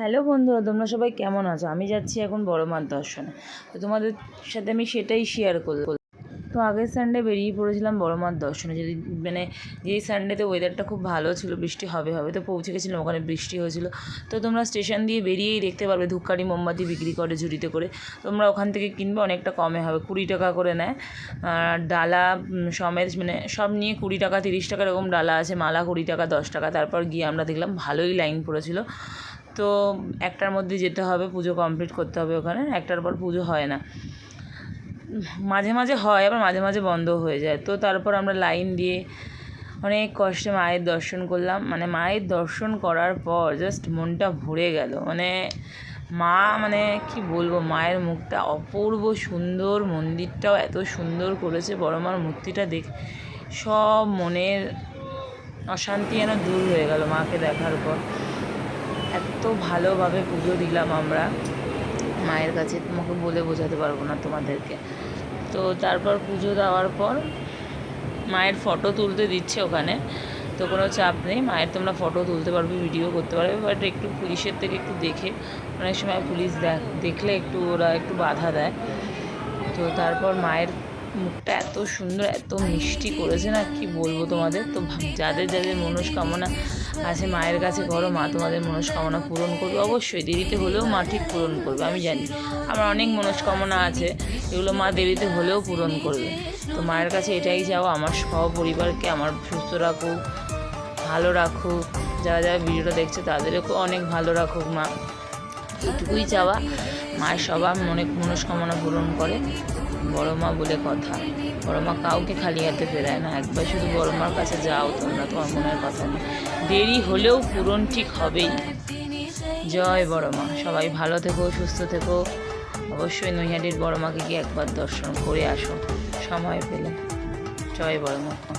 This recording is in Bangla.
হ্যালো বন্ধুরা, তোমরা সবাই কেমন আছো? আমি যাচ্ছি এখন বড় মার দর্শনে। তো তোমাদের সাথে আমি সেটাই শেয়ার করব। তো আগের সানডে বেরিয়ে পড়েছিলাম বড় মার দর্শনে। যদি মানে যেই সানডেতে ওয়েদারটা খুব ভালো ছিল, বৃষ্টি হবে হবে, তো পৌঁছে গেছিলাম, ওখানে বৃষ্টি হয়েছিল। তো তোমরা স্টেশন দিয়ে বেরিয়েই দেখতে পারবে ধূপকাঠি, মোমবাতি বিক্রি করে ঝুড়িতে করে। তোমরা ওখান থেকে কিনবে, অনেকটা কমে হবে, কুড়ি টাকা করে নেয়। আর ডালা সমেত মানে সব নিয়ে কুড়ি টাকা, তিরিশ টাকা এরকম ডালা আছে, মালা কুড়ি টাকা, দশ টাকা। তারপর গিয়ে আমরা দেখলাম ভালোই লাইন পড়েছিল। তো একটার মধ্যে যেতে হবে, পুজো কমপ্লিট করতে হবে ওখানে, একটার পর পুজো হয় না। মাঝে মাঝে হয়, আবার মাঝে মাঝে বন্ধ হয়ে যায়। তো তারপর আমরা লাইন দিয়ে অনেক কষ্টে মায়ের দর্শন করলাম। মানে মায়ের দর্শন করার পর জাস্ট মনটা ভরে গেল। মানে মা মানে কি বলব, মায়ের মুখটা অপূর্ব সুন্দর, মন্দিরটাও এত সুন্দর করেছে, বড় মার মূর্তিটা দেখ, সব মনের অশান্তি যেন দূর হয়ে গেল মাকে দেখার পর। এত ভালোভাবে পুজো দিলাম আমরা। মায়ের কাছে তোমাকে বলে বোঝাতে পারব না তোমাদেরকে। তো তারপর পুজো দেওয়ার পর মায়ের ফটো তুলতে দিচ্ছে ওখানে। তো কোনো চাপ নেই। মায়ের তোমরা ফটো তুলতে পারবে ভিডিও করতে পারবে। বাট একটু পুলিশের থেকে একটু দেখে, অনেক সময় পুলিশ দেখ, দেখলে একটু ওরা একটু বাধা দেয়। তো তারপর মায়ের মুখটা এত সুন্দর, এত মিষ্টি করেছে না, কি বলব তোমাদের? তো যাদের যাদের মনস্কামনা আছে, মায়ের কাছে করো, মা তোমাদের মনস্কামনা পূরণ করবে। অবশ্যই দেরিতে হলেও মা ঠিক পূরণ করবে, আমি জানি। আমার অনেক মনস্কামনা আছে, এগুলো মা দেরিতে হলেও পূরণ করবে। তো মায়ের কাছে এটাই চাও, আমার সহপরিবারকে আমার সুস্থ রাখুক, ভালো রাখুক। যারা যারা ভিডিওটা দেখছে, তাদেরকেও অনেক ভালো রাখুক মা। এটুকুই চাওয়া। মায়ের সবার মনে মনস্কামনা পূরণ করে। বড় মা বলে কথা। বড় মা কাউকে খালি হাতে ফেরায় না। একবার শুধু বড় মার কাছে যাও তোমরা, তোমার মনের কথা নিয়ে দেরি হলেও পূরণ ঠিক হবেই। জয় বড় মা। সবাই ভালো থেকো, সুস্থ থেকো। অবশ্যই নৈহাটির বড় মাকে গিয়ে একবার দর্শন করে আসো। সময় পেলে। জয় বড় মা।